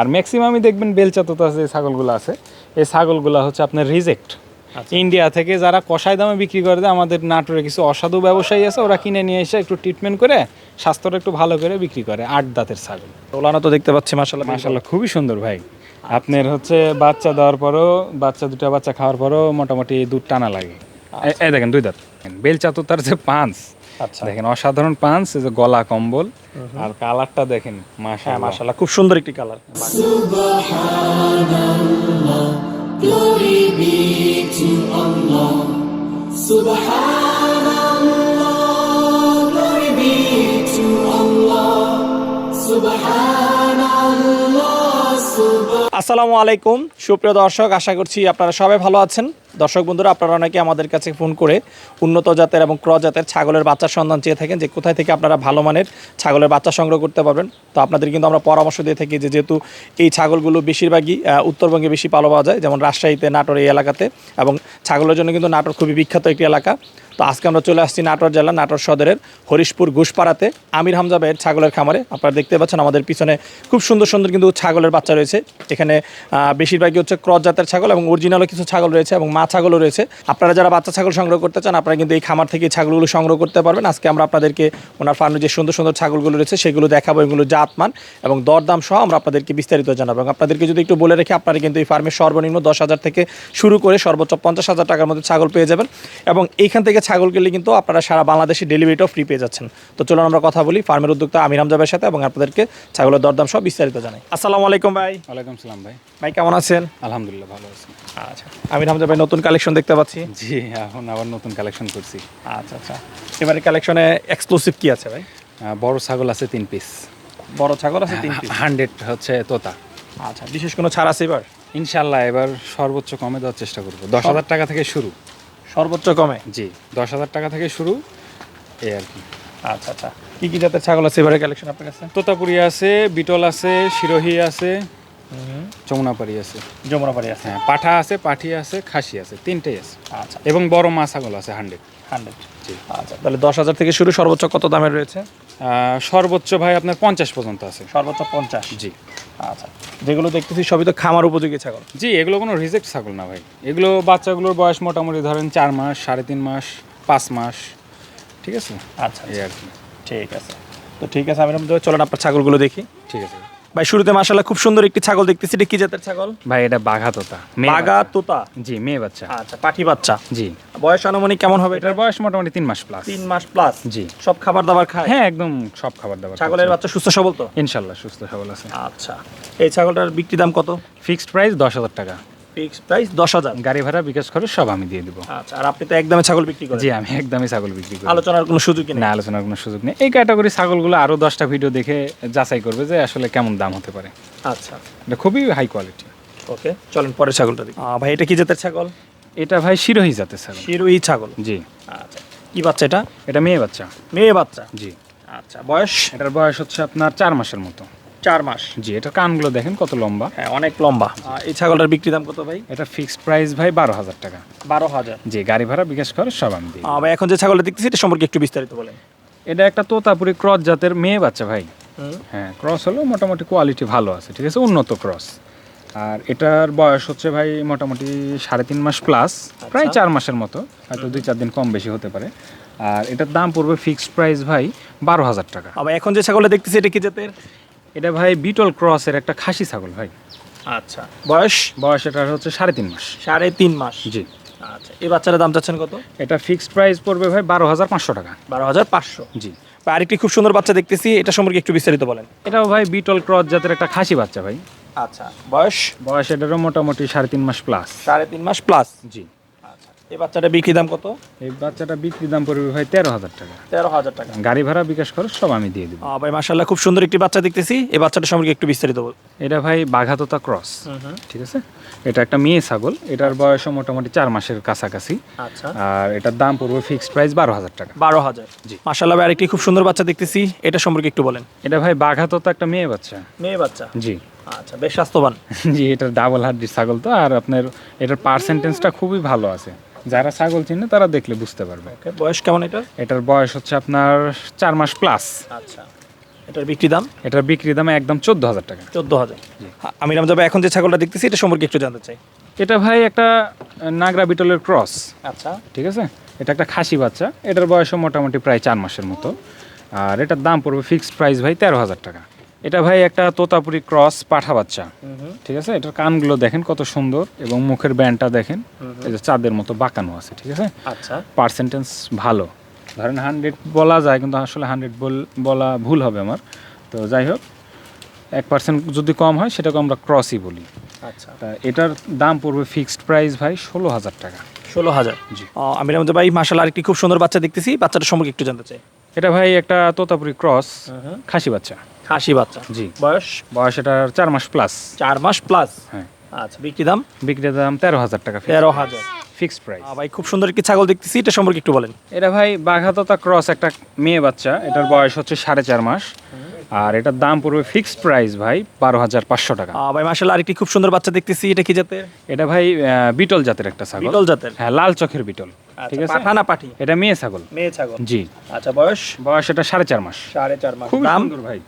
আর ম্যাক্সিমামই দেখবেন বেলচাতুত আছে যে ছাগলগুলো আছে। এই ছাগলগুলো হচ্ছে আপনার রিজেক্ট ইন্ডিয়া থেকে যারা কষাই দামে বিক্রি করে দেয় আমাদের নাটোরে কিছু অসাধু ব্যবসায়ী আছে ওরা কিনে নিয়ে এসে একটু ট্রিটমেন্ট করে স্বাস্থ্যটা একটু ভালো করে বিক্রি করে আট দাঁতের ছাগল। ওলানো তো দেখতে পাচ্ছি মাসাল্লাহ মাশাল্লাহ খুবই সুন্দর ভাই। আপনার হচ্ছে বাচ্চা দেওয়ার পরও বাচ্চা দুটা বাচ্চা খাওয়ার পরও মোটামুটি দুধ টানা লাগে। এই দেখেন দুই দাঁত। বেলচাতু তার যে পাঁচ আচ্ছা দেখেন অসাধারণ এই যে গলা কম্বল আর কালারটা দেখেন হ্যাঁ মাশাআল্লাহ খুব সুন্দর একটি colour Glory be to Allah. Subhanallah. Glory be to Allah. Subhanallah. Subhanallah. আসসালামু আলাইকুম সুপ্রিয় দর্শক আশা করছি আপনারা সবাই ভালো আছেন দর্শক বন্ধুরা, আপনারা অনেকে আমাদের কাছে ফোন করে উন্নত জাতের এবং ক্র জাতের ছাগলের বাচ্চার সন্ধান চেয়ে থাকেন যে কোথায় থেকে আপনারা ভালো মানের ছাগলের বাচ্চা সংগ্রহ করতে পারবেন। তো আপনাদের কিন্তু আমরা পরামর্শ দিয়ে থাকি যে যেহেতু এই ছাগলগুলো বেশিরভাগই উত্তরবঙ্গে বেশি পালো পাওয়া যায়, যেমন রাজশাহীতে, নাটোর এই এলাকাতে এবং ছাগলের জন্য কিন্তু নাটোর খুবই বিখ্যাত একটি এলাকা। তো আজকে আমরা চলে আসছি নাটোর জেলা, নাটোর সদরের হরিশপুর ঘুষপাড়াতে আমির হামজা ভাইয়ের ছাগলের খামারে। আপনারা দেখতে পাচ্ছেন আমাদের পিছনে খুব সুন্দর সুন্দর কিন্তু ছাগলের বাচ্চা রয়েছে। এখানে বেশিরভাগই হচ্ছে ক্রস জাতের ছাগল এবং অরিজিনালও কিছু ছাগল রয়েছে এবং মা ছাগলও রয়েছে। আপনারা যারা বাচ্চা ছাগল সংগ্রহ করতে চান আপনারা কিন্তু এই খামার থেকে ছাগলগুলো সংগ্রহ করতে পারবেন। আজকে আমরা আপনাদেরকে ওনার ফার্মে যে সুন্দর সুন্দর ছাগলগুলো রয়েছে সেগুলো দেখাবো। এগুলো জাতমান এবং দরদাম সহ আমরা আপনাদেরকে বিস্তারিত জানাব। এবং আপনাদেরকে যদি একটু বলে রেখে আপনারা কিন্তু এই ফার্মে সর্বনিম্ন দশ হাজার থেকে শুরু করে সর্বোচ্চ পঞ্চাশ হাজার টাকার মধ্যে ছাগল পেয়ে যাবেন। এবং এইখান থেকে ছাগল কিনলে কিন্তু আপনারা সারা বাংলাদেশে ডেলিভারিটাও ফ্রি পেয়ে যাচ্ছেন। তো চলুন আমরা কথা বলি ফার্মের উদ্যোক্তা আমির হামজাবের সাথে এবং আপনাদেরকে ছাগলের দরদাম সহ বিস্তারিত জানাই। আসসালামু আলাইকুম ভাই। ওয়ালাইকুম সালাম ভাই। ভাই কেমন আছেন? আলহামদুলিল্লাহ ভালো আছি। আচ্ছা। আমির হামজা ভাই নতুন কালেকশন দেখতে পাচ্ছি। জি এখন আবার নতুন কালেকশন করছি। আচ্ছা আচ্ছা। এবারে কালেকশনে এক্সক্লুসিভ কি আছে ভাই? বড় ছাগল আছে তিন পিস বড় ছাগল আছে তিন পিস হান্ড্রেড হচ্ছে তোতা। আচ্ছা বিশেষ কোনো ছাড় আছে এবার? ইনশাল্লাহ এবার সর্বোচ্চ কমে দেওয়ার চেষ্টা করব। দশ হাজার টাকা থেকে শুরু। সর্বোচ্চ কমে? জি দশ হাজার টাকা থেকে শুরু এই আর কি। আচ্ছা আচ্ছা। কি কি জাতের ছাগল আছে এবারে কালেকশন আপনার কাছে? তোতাপুরি আছে বিটল আছে শিরোহি আছে চৌনাপাড়ি আছে। যমুনাপাড়ি আছে। হ্যাঁ পাঠা আছে পাঠি আছে খাসি আছে তিনটেই আছে। আচ্ছা। এবং বড় মা ছাগল আছে হান্ড্রেড। হান্ড্রেড। জি। আচ্ছা তাহলে দশ হাজার থেকে শুরু সর্বোচ্চ কত দামের রয়েছে? সর্বোচ্চ ভাই আপনার পঞ্চাশ পর্যন্ত আছে। সর্বোচ্চ পঞ্চাশ। জি। আচ্ছা যেগুলো দেখতেছি সবই তো খামার উপযোগী ছাগল। জি এগুলো কোনো রিজেক্ট ছাগল না ভাই। এগুলো বাচ্চাগুলোর বয়স মোটামুটি ধরেন চার মাস সাড়ে তিন মাস পাঁচ মাস ঠিক আছে? আচ্ছা এই আর কি। ঠিক আছে। তো ঠিক আছে আমি চলেন আপনার ছাগলগুলো দেখি। ঠিক আছে। ভাই শুরুতে মাশাল্লাহ খুব সুন্দর একটি ছাগল দেখতেছি। এটা কি জাতের ছাগল? ভাই এটা বাঘা তোতা বাঘা তোতা জি মেয়ে বাচ্চা। আচ্ছা পাঠি বাচ্চা? জি। বয়স আনুমানিক কেমন হবে এটার বয়স মোটামুটি তিন মাস প্লাস তিন মাস প্লাস জি। সব খাবার দাবার খায়? হ্যাঁ একদম সব খাবার দাবার ছাগলের বাচ্চা সুস্থ সবল তো? ইনশাল্লাহ সুস্থ সবল আছে। আচ্ছা এই ছাগলটার বিক্রি দাম কত? ফিক্সড প্রাইস দশ হাজার টাকা। ফিক্স প্রাইস দশ হাজার। গাড়ি ভাড়া বিকাশ খরচ সব আমি দিয়ে দিব। আচ্ছা আর আপনি তো একদমে ছাগল বিক্রি করেন। জি আমি একদমই ছাগল বিক্রি করি। আলোচনার কোনো সুযোগই না নেই আলোচনার কোনো সুযোগ নেই। এই ক্যাটাগরি ছাগলগুলো আরও দশটা ভিডিও দেখে যাচাই করবে যে আসলে কেমন দাম হতে পারে। আচ্ছা। এটা খুবই হাই কোয়ালিটি ওকে চলেন পরের ছাগলটা দেখি। ভাই এটা কি জাতের ছাগল? এটা ভাই শিরোহি জাতের ছাগল। শিরোহী ছাগল। জি। আচ্ছা কি বাচ্চা এটা? এটা মেয়ে বাচ্চা। মেয়ে বাচ্চা? জি। আচ্ছা বয়স? এটার বয়স হচ্ছে আপনার চার মাসের মতো। চার মাস। জি এটার কানগুলো দেখেন কত লম্বা। হ্যাঁ অনেক লম্বা। এই ছাগলটার বিক্রি দাম কত ভাই? এটা ফিক্সড প্রাইস ভাই বারো হাজার টাকা। বারো হাজার। জি গাড়ি ভাড়া বিকাশ করে সব আমি দিই। ভাই এখন যে ছাগলটা দেখতেছি এটা সম্পর্কে একটু বিস্তারিত বলেন। এটা একটা তোতাপুরি ক্রস জাতের মেয়ে বাচ্চা ভাই। হ্যাঁ ক্রস হলো মোটামুটি কোয়ালিটি ভালো আছে ঠিক আছে? উন্নত ক্রস আর এটার বয়স হচ্ছে ভাই মোটামুটি সাড়ে তিন মাস প্লাস প্রায় চার মাসের মতো হয়তো দুই চার দিন কম বেশি হতে পারে। আর এটার দাম পড়বে ফিক্সড প্রাইস ভাই বারো হাজার টাকা। আবার এখন যে ছাগলটা দেখতেছি এটা কি জাতের? এটা ভাই বিটল ক্রসের একটা খাসি ছাগল ভাই। আচ্ছা। বয়স বয়স এটার হচ্ছে সাড়ে তিন মাস। সাড়ে তিন মাস? জি। আচ্ছা এই বাচ্চাটার দাম চাচ্ছেন কত? এটা ফিক্সড প্রাইস পড়বে ভাই বারো হাজার পাঁচশো টাকা। বারো হাজার পাঁচশো? জি। আরেকটি খুব সুন্দর বাচ্চা দেখতেছি এটা সম্পর্কে একটু বিস্তারিত বলেন। এটাও ভাই বিটল ক্রস জাতের একটা খাসি বাচ্চা ভাই। আচ্ছা বয়স? বয়স এটারও মোটামুটি সাড়ে তিন মাস প্লাস সাড়ে তিন মাস প্লাস জি। এই বাচ্চাটা বিক্রি দাম কত? এই বাচ্চাটা বিক্রি দাম পড়বে ভাই তেরো হাজার টাকা। তেরো হাজার টাকা। গাড়ি ভাড়া বিকাশ খরচ সব আমি দিয়ে দেবো। ভাই মাসাল্লাহ খুব সুন্দর একটি বাচ্চা দেখতেছি। এই বাচ্চাটা সম্পর্কে একটু বিস্তারিত বল। এটা ভাই বাঘাতোতা ক্রস ঠিক আছে? এটা একটা মেয়ে ছাগল। এটার বয়সও মোটামুটি চার মাসের কাছাকাছি। আচ্ছা। আর এটার দাম পড়বে ফিক্সড প্রাইস বারো হাজার টাকা। বারো হাজার। জি। মাসাল্লাহ ভাই আরেকটি খুব সুন্দর বাচ্চা দেখতেছি। এটা সম্পর্কে একটু বলেন। এটা ভাই বাঘাতোতা একটা মেয়ে বাচ্চা। মেয়ে বাচ্চা? জি। আচ্ছা বেশ স্বাস্থ্যবান। জি এটার ডাবল হাড্ডির ছাগল তো। আর আপনার এটার পার্সেন্টেজটা খুবই ভালো আছে। যারা ছাগল চিনে তারা দেখলে বুঝতে পারবে। বয়স কেমন এটা এটার বয়স হচ্ছে আপনার চার মাস প্লাস আচ্ছা। এটার বিক্রি দাম? এটার বিক্রি দাম একদম চোদ্দ হাজার টাকা। চোদ্দ হাজার। আমি রামজাবে এখন যে ছাগলটা দেখতেছি এটা সম্পর্কে একটু জানতে চাই। এটা ভাই একটা নাগরা বিটলের ক্রস। আচ্ছা। ঠিক আছে? এটা একটা খাসি বাচ্চা। এটার বয়সও মোটামুটি প্রায় চার মাসের মতো। আর এটার দাম পড়বে ফিক্সড প্রাইস ভাই তেরো হাজার টাকা। এটা ভাই একটা তোতাপুরি ক্রস পাঠা বাচ্চা। ঠিক আছে? এটার কানগুলো দেখেন কত সুন্দর এবং মুখের ব্যান্ডটা দেখেন। এই যে চাঁদের মতো বাঁকানো আছে ঠিক আছে? আচ্ছা। পার্সেন্টেজ ভালো। ধরেন হান্ড্রেড বলা যায় কিন্তু আসলে হান্ড্রেড বলা ভুল হবে আমার। তো যাই হোক এক পার্সেন্ট যদি কম হয় সেটাকে আমরা ক্রসই বলি। আচ্ছা। এটার দাম পড়বে ফিক্সড প্রাইস ভাই ষোলো হাজার টাকা। ষোলো হাজার। জি। আমি রামজাব ভাই মার্শাল আরেকটি খুব সুন্দর বাচ্চা দেখতেছি। বাচ্চাটা সম্পর্কে একটু জানতে চাই। এটা ভাই একটা তোতাপুরি ক্রস খাসি বাচ্চা। খাসি বাচ্চা। জি। বয়স? বয়স এটা চার মাস প্লাস চার মাস প্লাস হ্যাঁ। আচ্ছা বিক্রি দাম? বিক্রি দাম তেরো হাজার টাকা তেরো হাজার। ফিক্সড প্রাইস ভাই খুব সুন্দর কি ছাগল দেখতেছি এটা সম্পর্কে একটু বলেন। এটা ভাই বাঘাততা ক্রস একটা মেয়ে বাচ্চা এটার বয়স হচ্ছে সাড়ে চার মাস। আর এটার দাম পড়বে ফিক্সড প্রাইস ভাই বারো হাজার পাঁচশো টাকা। ভাই মাসাল আরেকটি খুব সুন্দর বাচ্চা দেখতেছি এটা কি জাতের? এটা ভাই বিটল জাতের একটা ছাগল। বিটল জাতের? হ্যাঁ লাল চোখের বিটল ঠিক আছে? পাঠা না পাঠি? এটা মেয়ে ছাগল। মেয়ে ছাগল। জি। আচ্ছা বয়স? বয়স এটা সাড়ে চার মাস। সাড়ে চার মাস। খুব সুন্দর ভাই।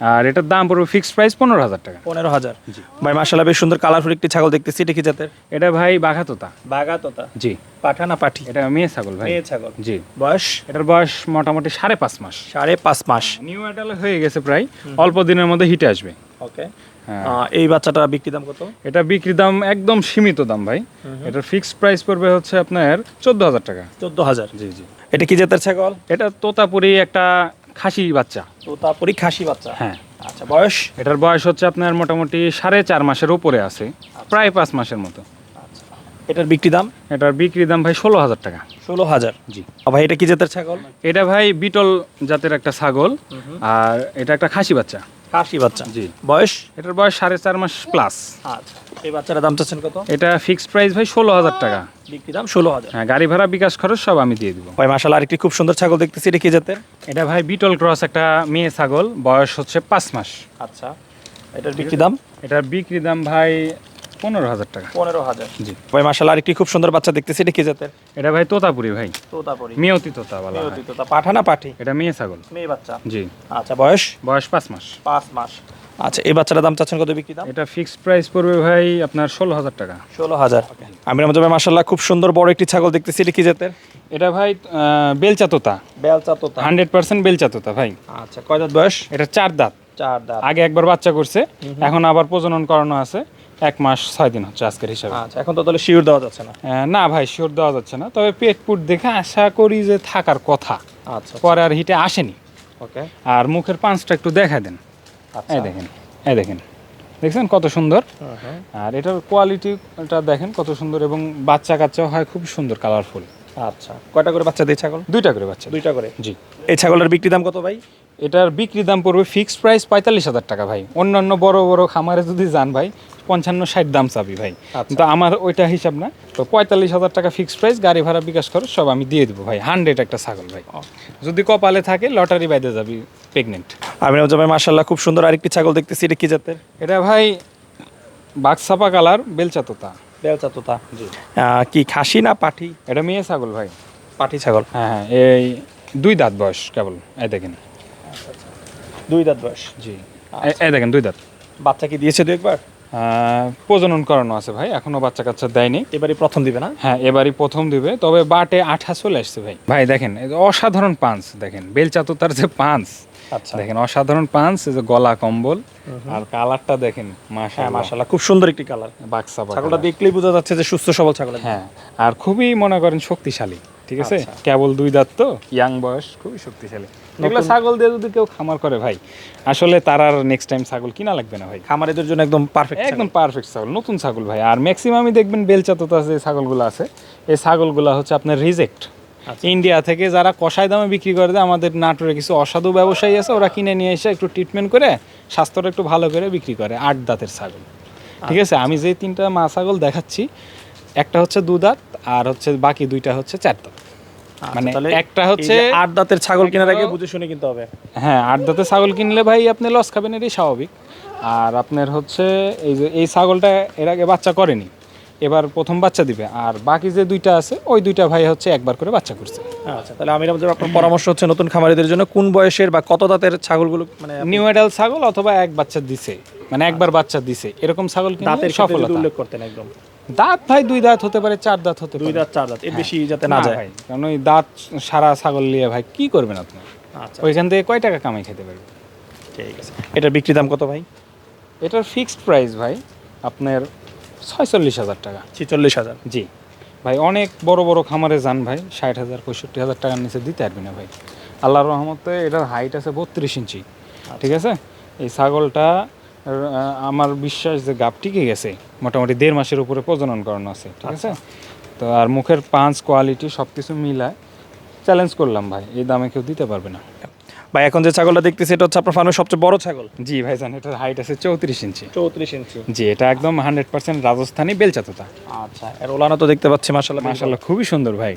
আর এটার দাম পড়বে ফিক্সড প্রাইস পনেরো হাজার টাকা। পনেরো হাজার। ভাই মাসাল্লাহ বেশ সুন্দর কালারফুল একটি ছাগল দেখতেছি। এটা কি জাতের? এটা ভাই বাঘাতোতা। বাগা তোতা জি। পাঠা না পাঠি? এটা মেয়ে ছাগল ভাই। মেয়ে ছাগল। জি। বয়স? এটার বয়স মোটামুটি সাড়ে পাঁচ মাস। সাড়ে পাঁচ মাস। নিউ অ্যাডাল হয়ে গেছে প্রায়। অল্প দিনের মধ্যে হিটে আসবে। ওকে। হ্যাঁ। এই বাচ্চাটা বিক্রি দাম কত? এটা বিক্রি দাম একদম সীমিত দাম ভাই। এটার ফিক্সড প্রাইস পড়বে হচ্ছে আপনার চোদ্দ হাজার টাকা। চোদ্দ হাজার। জি জি। এটা কি জাতের ছাগল? এটা তোতাপুরি একটা খাসি বাচ্চা। তো তারপরে খাসি বাচ্চা? হ্যাঁ। আচ্ছা বয়স? এটার বয়স হচ্ছে আপনার মোটামুটি সাড়ে চার মাসের উপরে আছে প্রায় পাঁচ মাসের মতো। এটার বিক্রি দাম? এটার বিক্রি দাম ভাই ষোলো হাজার টাকা। ষোলো হাজার? জি। ভাই এটা কি জাতের ছাগল? এটা ভাই বিটল জাতের একটা ছাগল। আর এটা একটা খাসি বাচ্চা। খাসি বাচ্চা। জি। বয়স? এটার বয়স সাড়ে চার মাস প্লাস আচ্ছা। এই বাচ্চাটার দাম চাচ্ছেন কত? এটা ফিক্সড প্রাইস ভাই ষোলো হাজার টাকা। বিক্রি দাম ষোলো হাজার। হ্যাঁ গাড়ি ভাড়া বিকাশ খরচ সব আমি দিয়ে দিব। ভাই মাসাল আরেকটি খুব সুন্দর ছাগল দেখতেছি এটা কি জাতের? এটা ভাই বিটল ক্রস একটা মেয়ে ছাগল বয়স হচ্ছে পাঁচ মাস। আচ্ছা। এটার বিক্রি দাম? এটার বিক্রি দাম ভাই পনেরো হাজার টাকা। পনেরো হাজার। জি। ভাই মাসাল আরেকটি খুব সুন্দর বাচ্চা দেখতেছি এটা কি জাতের? এটা ভাই তোতাপুরি ভাই। তো তারপরে মিয়তি তোতা বলা হয়। পাঠা না পাঠি? এটা মেয়ে ছাগল। মেয়ে বাচ্চা। জি। আচ্ছা বয়স? বয়স পাঁচ মাস। পাঁচ মাস। আচ্ছা এই বাচ্চাটার দাম চাচ্ছেন কত বিক্রি দাম? এটা ফিক্সড প্রাইস পড়বে ভাই আপনার ষোলো হাজার টাকা। ষোলো হাজার। আমি আমাদের ভাই মাসাল্লাহ খুব সুন্দর বড় একটি ছাগল দেখতেছি এটা কি জাতের? এটা ভাই বেলচা তোতা। বেলচা তোতা। হান্ড্রেড পার্সেন্ট বেলচা তোতা ভাই। আচ্ছা কয় দাঁত বয়স? এটা চার দাঁত। চার দাঁত। আগে একবার বাচ্চা করছে এখন আবার প্রজনন করানো আছে। এক মাস ছয় দিন হচ্ছে আজকের হিসাবে। আচ্ছা এখন তো তাহলে শিওর দেওয়া যাচ্ছে না। না ভাই শিওর দেওয়া যাচ্ছে না। তবে পেট পুট দেখে আশা করি যে থাকার কথা। আচ্ছা পরে আর হিটে আসেনি। ওকে। আর মুখের পাঁচটা একটু দেখা দেন। আচ্ছা। এই দেখেন এই দেখেন। দেখছেন কত সুন্দর? আর এটার কোয়ালিটিটা দেখেন কত সুন্দর এবং বাচ্চা কাচ্চাও হয় খুব সুন্দর কালারফুল আচ্ছা কয়টা করে বাচ্চা দিয়ে ছাগল? দুইটা করে বাচ্চা দুইটা করে? জি। এই ছাগলের বিক্রি দাম কত ভাই? এটার বিক্রি দাম পড়বে ফিক্সড প্রাইস পঁয়তাল্লিশ হাজার টাকা ভাই। অন্যান্য বড় বড় খামারে যদি যান ভাই পঞ্চান্ন ষাট দাম চাবি ভাই। আচ্ছা। কিন্তু আমার ওইটা হিসাব না। তো পঁয়তাল্লিশ হাজার টাকা ফিক্সড প্রাইস গাড়ি ভাড়া বিকাশ খরচ সব আমি দিয়ে দেবো ভাই। হান্ড্রেড একটা ছাগল ভাই। যদি কপালে থাকে লটারি বাইদে যাবি প্রেগনেন্ট আমি ভাই মাসাল্লাহ খুব সুন্দর আরেকটি ছাগল দেখতেছি এটা কি জাতের? এটা ভাই বাক্সাপা কালার বেলচাতোতা। বেলচাতোতা। বেলচা তোতা কি খাসি না পাঠি? এটা মেয়ে ছাগল ভাই। পাঠি ছাগল। হ্যাঁ হ্যাঁ এই দুই দাঁত বয়স কেবল এই দেখেন। দুই দাঁত বয়স। জি। এ- এই দেখেন দুই দাঁত। বাচ্চা কি দিয়েছে দু একবার? প্রজনন করানো আছে ভাই এখনও বাচ্চা কাচ্চা দেয়নি। এবারই প্রথম দিবে না? হ্যাঁ এবারই প্রথম দিবে তবে বাটে আঠা চলে আসছে ভাই। ভাই দেখেন অসাধারণ পাঞ্চ দেখেন বেলচাতু তার যে পাঞ্চ আচ্ছা। দেখেন অসাধারণ পাঞ্চ যে গলা কম্বল। আর কালারটা দেখেন মাশা হ্যাঁ মাসাল্লাহ খুব সুন্দর একটি কালার। বাক্সা ছাগলটা দেখলেই বোঝা যাচ্ছে যে সুস্থ সবল ছাগল হ্যাঁ আর খুবই মনে করেন শক্তিশালী ঠিক আছে? আচ্ছা। কেবল দুই দাঁত তো ইয়াং বয়স খুবই শক্তিশালী। এগুলো ছাগল দিয়ে যদি কেউ খামার করে ভাই আসলে তার আর নেক্সট টাইম ছাগল কিনা লাগবে না ভাই। খামারিদের জন্য একদম পারফেক্ট একদম পারফেক্ট ছাগল নতুন ছাগল ভাই। আর ম্যাক্সিমামই দেখবেন বেলচাতোতা যে ছাগলগুলো আছে। এই ছাগলগুলো হচ্ছে আপনার রিজেক্ট ইন্ডিয়া থেকে যারা কষায় দামে বিক্রি করে দেয় আমাদের নাটোরে কিছু অসাধু ব্যবসায়ী আছে ওরা কিনে নিয়ে এসে একটু ট্রিটমেন্ট করে স্বাস্থ্যটা একটু ভালো করে বিক্রি করে আট দাঁতের ছাগল। ঠিক আছে? আমি যে তিনটা মা ছাগল দেখাচ্ছি একটা হচ্ছে দু দাঁত আর হচ্ছে বাকি দুইটা হচ্ছে চার দাঁত। মানে একটা হচ্ছে আট দাঁতের ছাগল কেনার আগে বুঝে শুনে কিনতে হবে। হ্যাঁ আট দাঁতের ছাগল কিনলে ভাই আপনি লস খাবেন এটাই স্বাভাবিক। আর আপনার হচ্ছে এই যে এই ছাগলটা এর আগে বাচ্চা করেনি এবার প্রথম বাচ্চা দিবে। আর বাকি যে দুইটা আছে ওই দুইটা ভাই হচ্ছে একবার করে বাচ্চা করছে। আচ্ছা তাহলে আমাদের আপনার পরামর্শ হচ্ছে নতুন খামারিদের জন্য কোন বয়সের বা কত দাঁতের ছাগলগুলো মানে নিউ এডাল ছাগল অথবা এক বাচ্চা দিছে মানে একবার বাচ্চা দিছে এরকম ছাগল দাঁতের সফলতা। উল্লেখ করতেন একদম। দাঁত ভাই দুই দাঁত হতে পারে চার দাঁত হতে দুই দাঁত চার দাঁত এর বেশি যাতে না যায়। কারণ ওই দাঁত সারা ছাগল নিয়ে ভাই কি করবেন আপনি? আচ্ছা। ওইখান থেকে কয় টাকা কামাই খেতে পারবেন? ঠিক আছে। এটার বিক্রি দাম কত ভাই? এটার ফিক্সড প্রাইস ভাই আপনার ছয়চল্লিশ হাজার টাকা। ছিচল্লিশ হাজার। জি। ভাই অনেক বড় বড় খামারে যান ভাই ষাট হাজার পঁয়ষট্টি হাজার টাকার নিচে দিতে পারবি না ভাই। আল্লাহর রহমতে এটার হাইট আছে বত্রিশ ইঞ্চি। ঠিক আছে? এই ছাগলটা আমার বিশ্বাস যে গাপ টিকে গেছে। মোটামুটি দেড় মাসের উপরে প্রজনন করানো আছে ঠিক আছে? তো আর মুখের পাঁচ কোয়ালিটি সব কিছু মিলায় চ্যালেঞ্জ করলাম ভাই এই দামে কেউ দিতে পারবে না। ভাই এখন যে ছাগলটা দেখতেছি এটা হচ্ছে আপনার ফার্মের সবচেয়ে বড় ছাগল? জি ভাই জান এটার হাইট আছে চৌত্রিশ ইঞ্চি। চৌত্রিশ ইঞ্চি। জি এটা একদম হান্ড্রেড পার্সেন্ট রাজস্থানি বেলচাতোতা। আচ্ছা এর ওলানা তো দেখতে পাচ্ছি মাসাল্লাহ মাশাল্লাহ খুবই সুন্দর ভাই।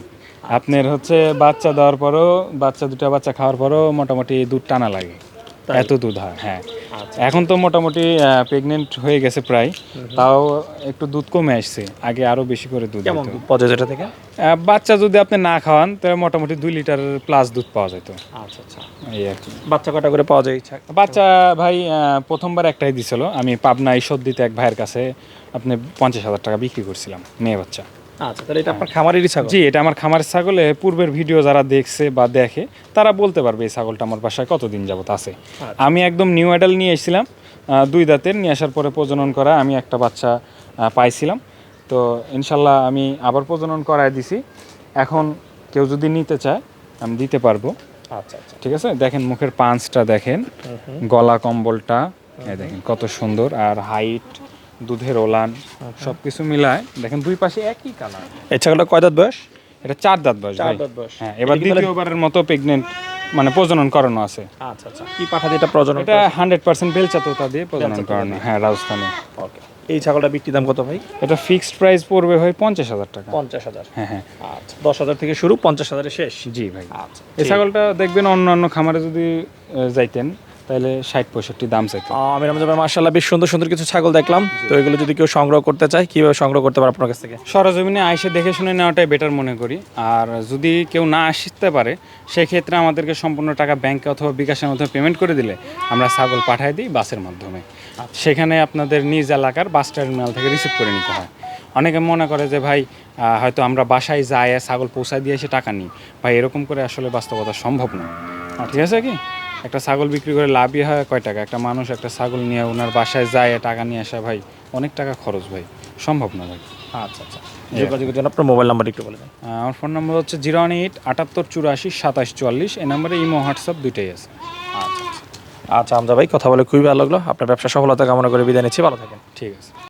আপনার হচ্ছে বাচ্চা দেওয়ার পরও বাচ্চা দুটা বাচ্চা খাওয়ার পরও মোটামুটি দুধ টানা লাগে। এত দুধ হয় হ্যাঁ। এখন তো মোটামুটি প্রেগনেন্ট হয়ে গেছে প্রায়। তাও একটু দুধ কমে আসছে আগে আরও বেশি করে দুধ। পাওয়া যেটা থেকে? বাচ্চা যদি আপনি না খাওয়ান তাহলে মোটামুটি দুই লিটার প্লাস দুধ পাওয়া যেত। আচ্ছা আচ্ছা। এই আর কি। বাচ্চা কটা করে পাওয়া যায়? বাচ্চা ভাই প্রথমবার একটাই দিছিল। আমি পাবনা ঈশ্বর দিতে এক ভাইয়ের কাছে আপনি পঞ্চাশ হাজার টাকা বিক্রি করছিলাম মেয়ে বাচ্চা। আচ্ছা তাহলে এটা আপনার খামারেরই ছাগল? জি এটা আমার খামারের ছাগলে। পূর্বের ভিডিও যারা দেখছে বা দেখে তারা বলতে পারবে এই ছাগলটা আমার বাসায় কতদিন যাবত আছে। আমি একদম নিউ অ্যাডাল নিয়ে এসেছিলাম দুই দাঁতের নিয়ে আসার পরে প্রজনন করা আমি একটা বাচ্চা পাইছিলাম। তো ইনশাল্লাহ আমি আবার প্রজনন করায় দিছি। এখন কেউ যদি নিতে চায় আমি দিতে পারব। আচ্ছা আচ্ছা। ঠিক আছে? দেখেন মুখের পাঁচটা দেখেন গলা কম্বলটা দেখেন কত সুন্দর আর হাইট দুধের ওলান সব কিছু মিলায়। দেখেন দুই পাশে একই কালার এই ছাগলটা কয় দাঁত বয়স? এটা চার দাঁত বয়স চার দাঁত বয়স। হ্যাঁ এবার দ্বিতীয়বারের মতো প্রেগনেন্ট মানে প্রজনন করানো আছে। আচ্ছা আচ্ছা। কি পাঠা দিয়ে এটা প্রজনন এটা হান্ড্রেড পার্সেন্ট বেলচা তোতা দিয়ে প্রজনন করানো হ্যাঁ রাজস্থানে। ওকে। এই ছাগলটা বিক্রি দাম কত ভাই? এটা ফিক্সড প্রাইস পড়বে ভাই পঞ্চাশ হাজার টাকা। পঞ্চাশ হাজার। হ্যাঁ হ্যাঁ। আচ্ছা দশ হাজার থেকে শুরু পঞ্চাশ হাজারে শেষ। জি ভাই। আচ্ছা এই ছাগলটা দেখবেন অন্য অন্য খামারে যদি যাইতেন তাহলে ষাট পঁয়ষট্টি দাম চাইতো। আমি রমজান মার্শাল্লাহ বেশ সুন্দর সুন্দর কিছু ছাগল দেখলাম। তো এগুলো যদি কেউ সংগ্রহ করতে চায় কীভাবে সংগ্রহ করতে পারে আপনার কাছ থেকে? সরজমিনে আইসে দেখে শুনে নেওয়াটাই বেটার মনে করি। আর যদি কেউ না আসতে পারে সেক্ষেত্রে আমাদেরকে সম্পূর্ণ টাকা ব্যাংকে অথবা বিকাশের মাধ্যমে পেমেন্ট করে দিলে আমরা ছাগল পাঠাই দিই বাসের মাধ্যমে। সেখানে আপনাদের নিজ এলাকার বাস টার্মিনাল থেকে রিসিভ করে নিতে হয়। অনেকে মনে করে যে ভাই হয়তো আমরা বাসায় যাই ছাগল পৌঁছায় দিয়ে এসে টাকা নিই। ভাই এরকম করে আসলে বাস্তবতা সম্ভব না। ঠিক আছে কি? একটা ছাগল বিক্রি করে লাভই হয় কয় টাকা? একটা মানুষ একটা ছাগল নিয়ে ওনার বাসায় যায় টাকা নিয়ে আসা ভাই অনেক টাকা খরচ ভাই। সম্ভব না ভাই। আচ্ছা আচ্ছা। যোগাযোগের জন্য আপনার মোবাইল নাম্বার একটু বলে দেন। আমার ফোন নম্বর হচ্ছে জিরো ওয়ান এইট আটাত্তর চুরাশি সাতাশ চুয়াল্লিশ। এই নাম্বারে ইমো হোয়াটসঅ্যাপ দুইটাই আছে। আচ্ছা আচ্ছা। আচ্ছা আমজা ভাই কথা বলে খুবই ভালো লাগল। আপনার ব্যবসা সফলতা কামনা করে বিদায় নিচ্ছি। ভালো থাকেন। ঠিক আছে।